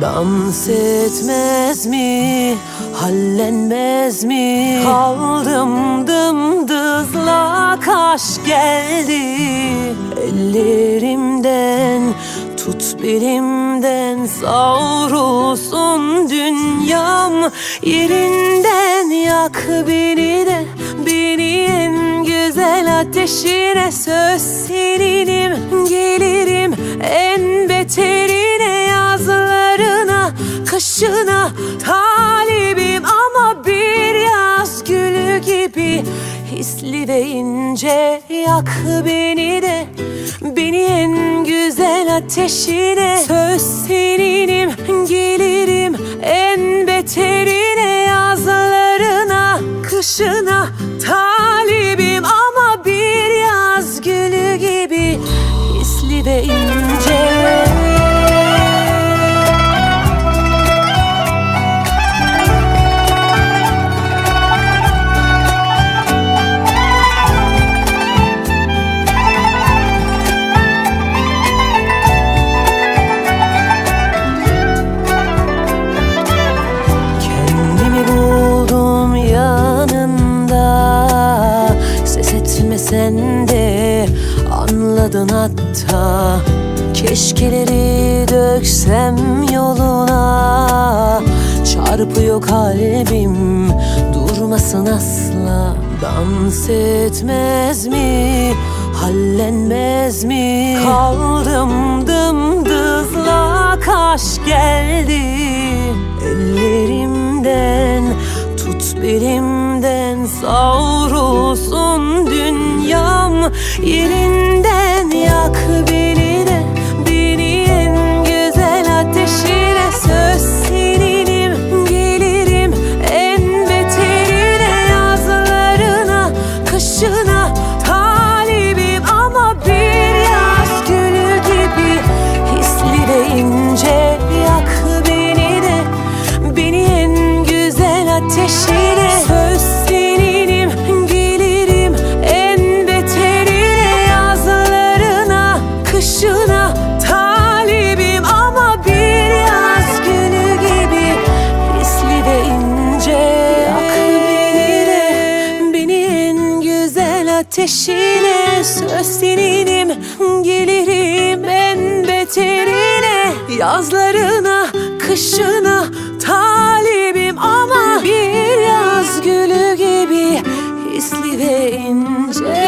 Dans etmez mi, hallenmez mi? Kaldım dımdızla kaş geldi. Ellerimden tut belimden savrulsun dünyam. Yerinden yak beni de beni en güzel ateşine. Söz seninim gelirim hisli ve ince yak beni de beni en güzel ateşine. Söz seninim gelirim en beterine yazlarına kışına talibim. Ama bir yaz gülü gibi hisli ve etmesen de anladın hatta. Keşkeleri döksem yoluna. Çarpıyor kalbim durmasın asla. Dans etmez mi, hallenmez mi? Kaldım dımdızla kaş geldi. Ellerimden tut belimden savrulsun dünyam. Yerinden yak beni de beni en güzel ateşine. Söz seninim gelirim en beterine. Yazlarına kışına talibim. Ama bir yaz gülü gibi hisli ve ince yak beni de beni en güzel ateşine ateşine söz seninim gelirim en beterine. Yazlarına kışına talibim ama bir yaz gülü gibi hisli ve ince